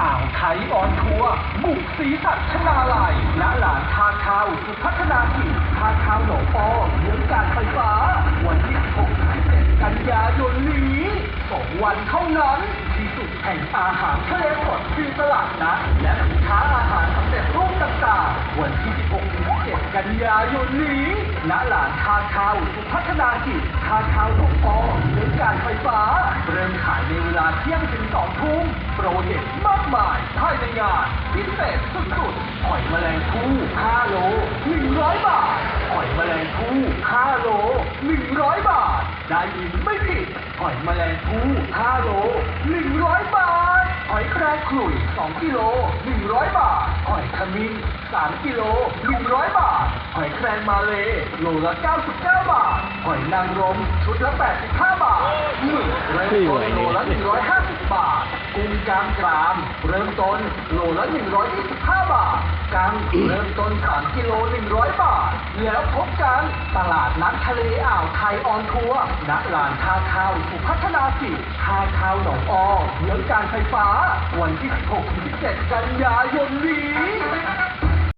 อ่าวไทยออนทัวร์บุกสีสัชนาลัยณลานทาข้าวสุพัฒนากิจทาข้าวหนองปอเยื้องการไฟฟ้า วันที่6 7กันยายนนี้สองวันเท่านั้น ที่สุดแห่งอาหารทะเลสดฟรีตลาดนัดและสินค้าอาหารสำเร็จรูปต่างๆ วันที่ 16 7 กันยายนนี้ณลานทาข้าวสุพัฒนากิจทาข้าวหนองปอเยื้องการไฟฟ้า เริ่มขายในเวลาเที่ยงถึงสอทุ่มโปรเด็ดมาก มายภายในงานพิเศษสุดๆหอยแมลงภู่5โล 100 บาทหอยแมลงภู่5โล 100 บาท ได้ยินไม่ผิดหอยแมลงภู่5โล 100 บาทหอยแครงขลุ่ย2กิโล 100 บาทหอยขมิ้น3กิโล 100 บาทหอยแครงมาเลโลละ 99 บาทหอยนางรมชุดละ 85 บาทหมึกเริ่มต้นโลละ150 บาท กุ้งกลามกราม เริ่มต้นโลละ 125 บาทกางเริ่มต้น 3 กิโล 100 บาท แล้วพบกัน ตลาดนัดทะเลอ่าวไทยออนทัวร์ณลานท่าข้าวสุพัฒนาสิท่าข้าวหนองออเยื้องการไฟฟ้า วันที่ 16-17 กันยายนนี้